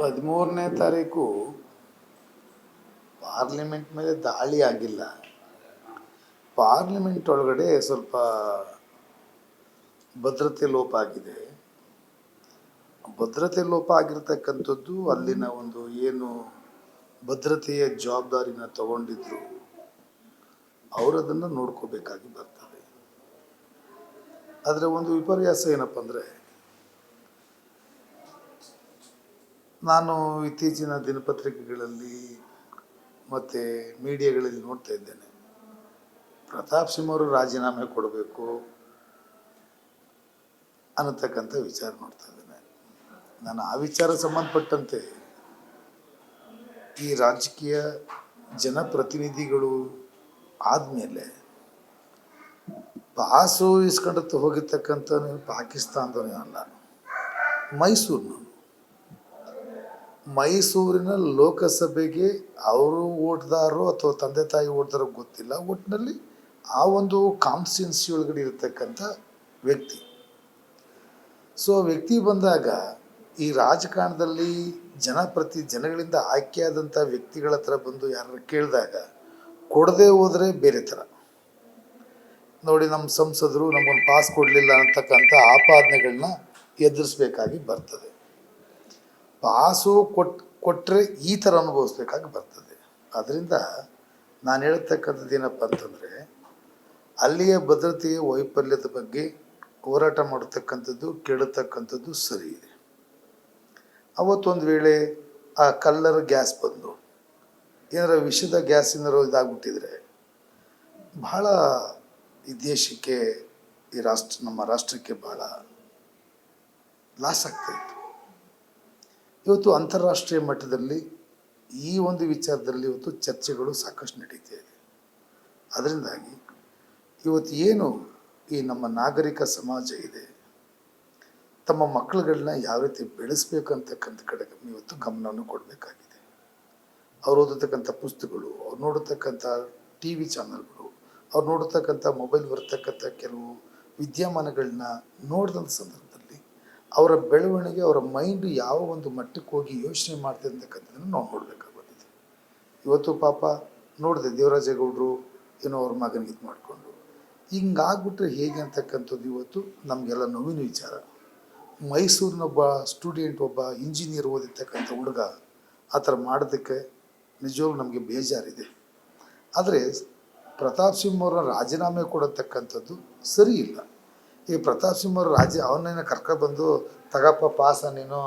ಹದಿಮೂರನೇ ತಾರೀಕು ಪಾರ್ಲಿಮೆಂಟ್ ಮೇಲೆ ದಾಳಿ ಆಗಿಲ್ಲ. ಪಾರ್ಲಿಮೆಂಟ್ ಒಳಗಡೆ ಸ್ವಲ್ಪ ಭದ್ರತೆ ಲೋಪ ಆಗಿದೆ. ಭದ್ರತೆ ಲೋಪ ಆಗಿರ್ತಕ್ಕಂಥದ್ದು ಅಲ್ಲಿನ ಒಂದು ಏನು ಭದ್ರತೆಯ ಜವಾಬ್ದಾರಿನ ತಗೊಂಡಿದ್ರು ಅವರು ಅದನ್ನು ನೋಡ್ಕೋಬೇಕಾಗಿ ಬರ್ತದೆ. ಆದರೆ ಒಂದು ವಿಪರ್ಯಾಸ ಏನಪ್ಪ ಅಂದರೆ ನಾನು ಇತ್ತೀಚಿನ ದಿನಪತ್ರಿಕೆಗಳಲ್ಲಿ ಮತ್ತು ಮೀಡಿಯಾಗಳಲ್ಲಿ ನೋಡ್ತಾ ಇದ್ದೇನೆ. ಪ್ರತಾಪ್ ಸಿಂಹ ಅವರು ರಾಜೀನಾಮೆ ಕೊಡಬೇಕು ಅನ್ನತಕ್ಕಂಥ ವಿಚಾರ ನೋಡ್ತಾ ಇದ್ದೇನೆ. ನಾನು ಆ ವಿಚಾರ ಸಂಬಂಧಪಟ್ಟಂತೆ ಈ ರಾಜಕೀಯ ಜನಪ್ರತಿನಿಧಿಗಳು ಆದಮೇಲೆ ಪಾಸು ಇಸ್ಕೊಂಡತ್ತು ಹೋಗಿರ್ತಕ್ಕಂಥ ಪಾಕಿಸ್ತಾನದವನೇ ಅಲ್ಲ ಮೈಸೂರಿನ ಮೈಸೂರಿನ ಲೋಕಸಭೆಗೆ ಅವರು ಓಟ್ದಾರೋ ಅಥವಾ ತಂದೆ ತಾಯಿ ಓಟ್ದಾರೋ ಗೊತ್ತಿಲ್ಲ. ಒಟ್ಟಿನಲ್ಲಿ ಆ ಒಂದು ಕಾನ್ಸ್ಟಿಟ್ಯೂನ್ಸಿ ಒಳಗಡೆ ಇರತಕ್ಕಂಥ ವ್ಯಕ್ತಿ. ಸೊ ವ್ಯಕ್ತಿ ಬಂದಾಗ ಈ ರಾಜಕಾರಣದಲ್ಲಿ ಜನಪ್ರತಿ ಜನಗಳಿಂದ ಆಯ್ಕೆಯಾದಂಥ ವ್ಯಕ್ತಿಗಳ ಹತ್ರ ಬಂದು ಯಾರು ಕೇಳಿದಾಗ ಕೊಡದೆ ಹೋದರೆ ಬೇರೆ ಥರ. ನೋಡಿ, ನಮ್ಮ ಸಂಸದರು ನಮಗೊಂದು ಪಾಸ್ ಕೊಡಲಿಲ್ಲ ಅಂತಕ್ಕಂಥ ಆಪಾದನೆಗಳನ್ನ ಎದುರಿಸ್ಬೇಕಾಗಿ ಬರ್ತದೆ. ಪಾಸು ಕೊಟ್ ಕೊಟ್ಟರೆ ಈ ಥರ ಅನುಭವಿಸ್ಬೇಕಾಗಿ ಬರ್ತದೆ. ಅದರಿಂದ ನಾನು ಹೇಳ್ತಕ್ಕಂಥದ್ದು ಏನಪ್ಪ ಅಂತಂದರೆ, ಅಲ್ಲಿಯ ಭದ್ರತೆಯ ವೈಫಲ್ಯದ ಬಗ್ಗೆ ಹೋರಾಟ ಮಾಡತಕ್ಕಂಥದ್ದು, ಕೇಳತಕ್ಕಂಥದ್ದು ಸರಿ ಇದೆ. ಅವತ್ತೊಂದು ವೇಳೆ ಆ ಕಲ್ಲರ್ ಗ್ಯಾಸ್ ಬಂದು, ಏನಾರ ವಿಷದ ಗ್ಯಾಸ್ ಏನಾರು ಇದಾಗ್ಬಿಟ್ಟಿದ್ರೆ, ಬಹಳ ಈ ದೇಶಕ್ಕೆ, ಈ ರಾಷ್ಟ್ರ, ನಮ್ಮ ರಾಷ್ಟ್ರಕ್ಕೆ ಭಾಳ ಲಾಸ್ ಆಗ್ತಾಯಿತ್ತು ಇವತ್ತು ಅಂತಾರಾಷ್ಟ್ರೀಯ ಮಟ್ಟದಲ್ಲಿ ಈ ಒಂದು ವಿಚಾರದಲ್ಲಿ ಇವತ್ತು ಚರ್ಚೆಗಳು ಸಾಕಷ್ಟು ನಡೀತಾ ಇದೆ. ಅದರಿಂದಾಗಿ ಇವತ್ತು ಏನು ಈ ನಮ್ಮ ನಾಗರಿಕ ಸಮಾಜ ಇದೆ, ತಮ್ಮ ಮಕ್ಕಳುಗಳನ್ನ ಯಾವ ರೀತಿ ಬೆಳೆಸಬೇಕು ಅಂತಕ್ಕಂಥ ಕಡೆ ಇವತ್ತು ಗಮನವನ್ನು ಕೊಡಬೇಕಾಗಿದೆ. ಅವ್ರು ಓದತಕ್ಕಂಥ ಪುಸ್ತಕಗಳು, ಅವ್ರು ನೋಡತಕ್ಕಂಥ ಟಿ ವಿ ಚಾನಲ್ಗಳು, ಅವ್ರು ನೋಡತಕ್ಕಂಥ ಮೊಬೈಲ್ ಬರ್ತಕ್ಕಂಥ ಕೆಲವು ವಿದ್ಯಮಾನಗಳನ್ನ ನೋಡಿದಂಥ ಸಂದರ್ಭದಲ್ಲಿ ಅವರ ಬೆಳವಣಿಗೆ, ಅವರ ಮೈಂಡ್ ಯಾವ ಒಂದು ಮಟ್ಟಕ್ಕೆ ಹೋಗಿ ಯೋಚನೆ ಮಾಡ್ತದೆ ಅಂತಕ್ಕಂಥದ್ದನ್ನು ನಾವು ನೋಡಬೇಕಾಗುತ್ತದೆ ಇವತ್ತು ಪಾಪ ನೋಡಿದೆ ದೇವರಾಜೇಗೌಡರು ಏನೋ ಅವ್ರ ಮಗನಿಗೆ ಇದು ಮಾಡಿಕೊಂಡು. ಹಿಂಗಾಗ್ಬಿಟ್ರೆ ಹೇಗೆ ಅಂತಕ್ಕಂಥದ್ದು ಇವತ್ತು ನಮಗೆಲ್ಲ ನೋವಿನ ವಿಚಾರ. ಮೈಸೂರಿನ ಒಬ್ಬ ಸ್ಟೂಡೆಂಟ್ ಒಬ್ಬ ಇಂಜಿನಿಯರ್ ಓದಿರ್ತಕ್ಕಂಥ ಹುಡುಗ ಆ ಥರ ಮಾಡೋದಕ್ಕೆ ನಿಜವಾಗ್ಲೂ ನಮಗೆ ಬೇಜಾರಿದೆ. ಆದರೆ ಪ್ರತಾಪ್ ಸಿಂಹ ಅವರ ರಾಜೀನಾಮೆ ಕೊಡತಕ್ಕಂಥದ್ದು ಸರಿ ಇಲ್ಲ. ಈ ಪ್ರತಾಪ್ ಸಿಂಹ ಅವರು ರಾಜ್ಯ ಅವನ್ನೇನು ಕರ್ಕೊಬಂದು ತಗಪ್ಪ, ಪಾಸ ನೀನು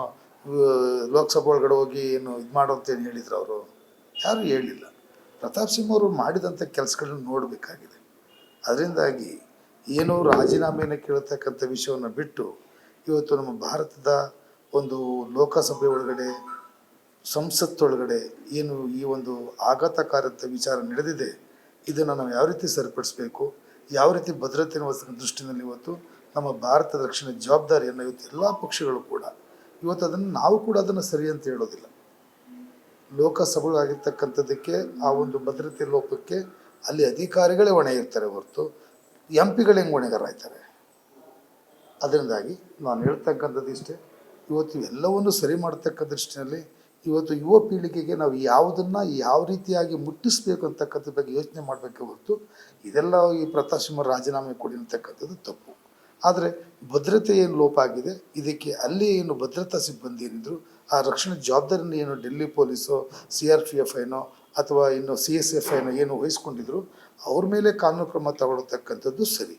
ಲೋಕಸಭೆ ಒಳಗಡೆ ಹೋಗಿ ಏನು ಇದು ಮಾಡು ಅಂತೇನು ಹೇಳಿದ್ರು ಅವರು. ಯಾರೂ ಹೇಳಿಲ್ಲ. ಪ್ರತಾಪ್ ಸಿಂಹ ಅವರು ಮಾಡಿದಂಥ ಕೆಲಸಗಳನ್ನ ನೋಡಬೇಕಾಗಿದೆ. ಅದರಿಂದಾಗಿ ಏನು ರಾಜೀನಾಮೆಯನ್ನು ಕೇಳತಕ್ಕಂಥ ವಿಷಯವನ್ನು ಬಿಟ್ಟು, ಇವತ್ತು ನಮ್ಮ ಭಾರತದ ಒಂದು ಲೋಕಸಭೆ ಒಳಗಡೆ, ಸಂಸತ್ತೊಳಗಡೆ ಏನು ಈ ಒಂದು ಆಘಾತಕಾರಂಥ ವಿಚಾರ ನಡೆದಿದೆ, ಇದನ್ನು ನಾವು ಯಾವ ರೀತಿ ಸರಿಪಡಿಸಬೇಕು? ಯಾವ ರೀತಿ ಭದ್ರತೆ ದೃಷ್ಟಿನಲ್ಲಿ ಇವತ್ತು ನಮ್ಮ ಭಾರತದ ರಕ್ಷಣೆ ಜವಾಬ್ದಾರಿಯನ್ನು ಇವತ್ತು ಎಲ್ಲ ಪಕ್ಷಗಳು ಕೂಡ, ಇವತ್ತು ಅದನ್ನು ನಾವು ಕೂಡ ಅದನ್ನು ಸರಿ ಅಂತ ಹೇಳೋದಿಲ್ಲ. ಲೋಕಸಭೆ ಆಗಿರ್ತಕ್ಕಂಥದ್ದಕ್ಕೆ ಆ ಒಂದು ಭದ್ರತೆ ಲೋಪಕ್ಕೆ ಅಲ್ಲಿ ಅಧಿಕಾರಿಗಳೇ ಹೊಣೆ ಇರ್ತಾರೆ ಹೊರತು ಎಂ ಪಿಗಳು ಹೆಂಗೆ ಹೊಣೆಗಾರಾಯ್ತಾರೆ ಅದರಿಂದಾಗಿ ನಾನು ಹೇಳ್ತಕ್ಕಂಥದ್ದು ಇಷ್ಟೇ ಇವತ್ತು ಎಲ್ಲವನ್ನು ಸರಿ ಮಾಡ್ತಕ್ಕ ದೃಷ್ಟಿನಲ್ಲಿ ಇವತ್ತು ಯುವ ಪೀಳಿಗೆಗೆ ನಾವು ಯಾವುದನ್ನು ಯಾವ ರೀತಿಯಾಗಿ ಮುಟ್ಟಿಸಬೇಕು ಅಂತಕ್ಕಂಥದ್ರ ಬಗ್ಗೆ ಯೋಚನೆ ಮಾಡಬೇಕೆ ಹೊರತು ಇದೆಲ್ಲ ಈ ಪ್ರತಾಪ್ ಸಿಂಹ ರಾಜೀನಾಮೆ ಕೊಡಿ ಅಂತಕ್ಕಂಥದ್ದು ತಪ್ಪು. ಆದರೆ ಭದ್ರತೆ ಏನು ಲೋಪ ಆಗಿದೆ? ಇದಕ್ಕೆ ಅಲ್ಲಿ ಏನು ಭದ್ರತಾ ಸಿಬ್ಬಂದಿ ಏನಿದ್ರು? ಆ ರಕ್ಷಣೆ ಜವಾಬ್ದಾರಿನ ಏನು Delhi police, C R P F I know ಅಥವಾ ಇನ್ನು ಸಿ ಎಸ್ ಎಫ್ ಐನೋ ಏನು ವಹಿಸ್ಕೊಂಡಿದ್ರು, ಅವ್ರ ಮೇಲೆ ಕಾನೂನು ಕ್ರಮ ತಗೊಳ್ತಕ್ಕಂಥದ್ದು ಸರಿ.